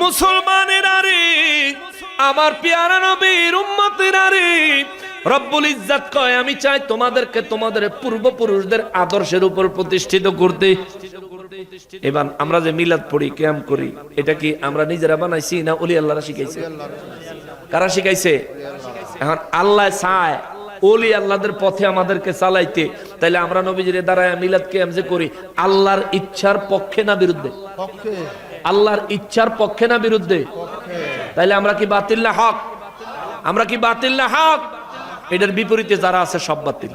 মুসলমানের আরে আমার পেয়ারা নবীর উম্মতের আরে রব্বুল ইজ্জাত কয়, আমি চাই তোমাদেরকে তোমাদের পূর্বপুরুষদের আদর্শের উপর প্রতিষ্ঠিত করতে। এবার আমরা যে মিলাদ পড়ি, ক্যাম করি, এটা কি আমরা নিজেরা বানাইছি না ওলি আল্লাহরা শিখাইছে? কারা শিখাইছে? এখন আল্লাহ চায় ওলি আল্লাহদের পথে আমাদেরকে চালাইতে। তাইলে আমরা নবীজির দ্বারায় মিলাদ ক্যাম যে করি, আল্লাহর ইচ্ছার পক্ষে না বিরুদ্ধে? পক্ষে। আল্লাহর ইচ্ছার পক্ষে না বিরুদ্ধে? তাইলে আমরা কি বাতিল না হক? আমরা কি বাতিল না হক? এটার বিপরীতে যারা আছে সব বাতিল।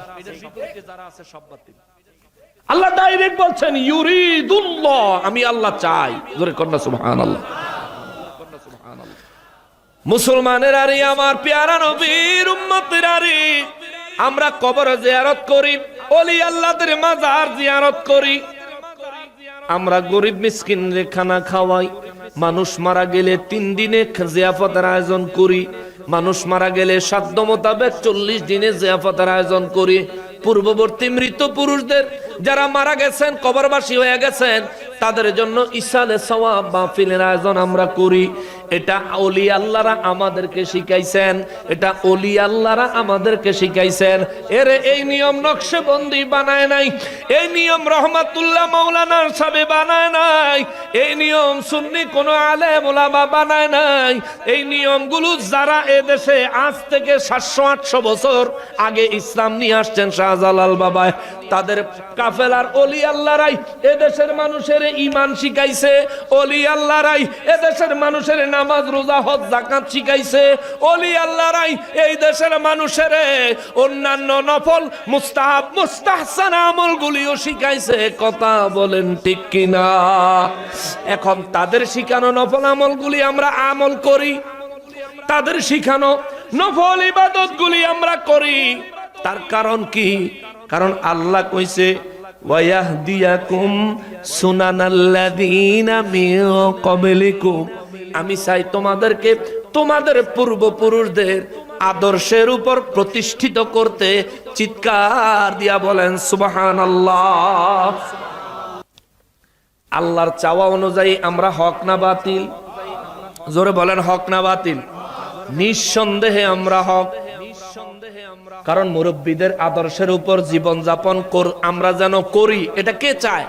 আল্লাহ ডাইরেক্ট বলছেন, ইউরিদুল্লাহ আমি আল্লাহ চাই। জোরে কন্যা সুবহানাল্লাহ। মুসলমানের আরে আমার পেয়ারা নবীর উম্মতের আরে আমরা কবর জিয়ারত করি, ওলি আল্লাহদের মাজার জিয়ারত করি। আমরা গরিব মিসকিন খানা খাওয়াই, মানুষ মারা গেলে তিন দিনে জিয়াফতের আয়োজন করি, মানুষ মারা গেলে সাধ্য মোতাবেক চল্লিশ দিনে জিয়াফতের আয়োজন করি। পূর্ববর্তী মৃত পুরুষদের যারা মারা গেছেন, কবরবাসী হয়ে গেছেন তাদের জন্য ইসালে সওয়াব মাহফিলের আয়োজন আমরা করি। এটা অলি আল্লাহরা আমাদেরকে শিখাইছেন, এটা অলি আল্লাহরা আমাদেরকে শিখাইছেন। এর এই নিয়ম নকশবন্দি বানায় নাই, এই নিয়ম রহমাতুল্লাহ মৌলানার সাবে বানায় নাই, এই নিয়ম সুন্নি কোন আলেম ওলামা বানায় নাই। এই নিয়মগুলো যারা এ দেশে আজ থেকে সাতশো, আটশো বছর আগে ইসলাম নিয়ে আসছেন শাহজালাল বাবায়, তাদের কাফেলার অলি আল্লাহরাই এ দেশের মানুষের ইমান শিখাইছে অলি আল্লাহরাই এ দেশের মানুষের নামাজ, রোজা, হজ জাকাত শিখাইছে অলি আল্লাহরাই এই দেশের মানুষের অন্যান্য নফল, মুস্তাহাব, মুস্তাহসান আমলগুলিও শিখাইছে। কথা বলেন ঠিক কিনা? এখন তাদের শিখানো নফল আমলগুলি আমরা আমল করি, তাদের শিখানো নফল ইবাদতগুলি আমরা করি। তার কারণ কি? কারণ আল্লাহ কইছে ওয়াহদিয়াকুম সুনানাল্লাযীনা মিন ক্বাবলিকুম। আমি চাই তোমাদেরকে তোমাদের পূর্বপুরুষদের আদর্শের উপর প্রতিষ্ঠিত করতে চিৎকার দিয়া বলেন, সুবহানাল্লাহ। আল্লাহর চাওয়া অনুযায়ী আমরা হক না বাতিল। জোরে বলেন, হক না বাতিল। নিঃসন্দেহে আমরা হক। কারণ মুরব্বীদের আদর্শের উপর জীবন যাপন আমরা যেন করি, এটা কে চায়?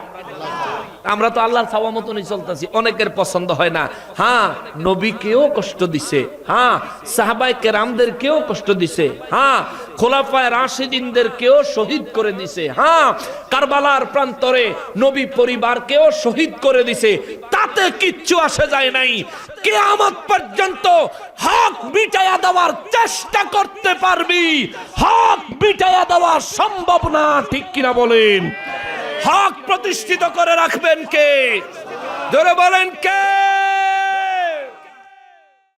আমরা তো আল্লাহর চাওয়া মতনই চলতেছি, অনেকের পছন্দ হয় না। হ্যাঁ নবীকেও কষ্ট দিছে। হ্যাঁ সাহাবাই কেরামদের কেও কষ্ট দিছে। হ্যাঁ খোলাফায় রাশিদিনদের কেও শহীদ করে দিছে। হ্যাঁ কারবালার প্রান্তরে নবী পরিবারকেও শহীদ করে দিছে। তাতে কিচ্ছু আসে যায় নাই। কেয়ামত পর্যন্ত হক বিটায়া দেওয়ার চেষ্টা করতে পারবি। হক বিটায়া দেওয়া সম্ভব না, ঠিক কিনা বলেন? হক প্রতিষ্ঠিত করে রাখবেন কে? ধরে বলেন কে?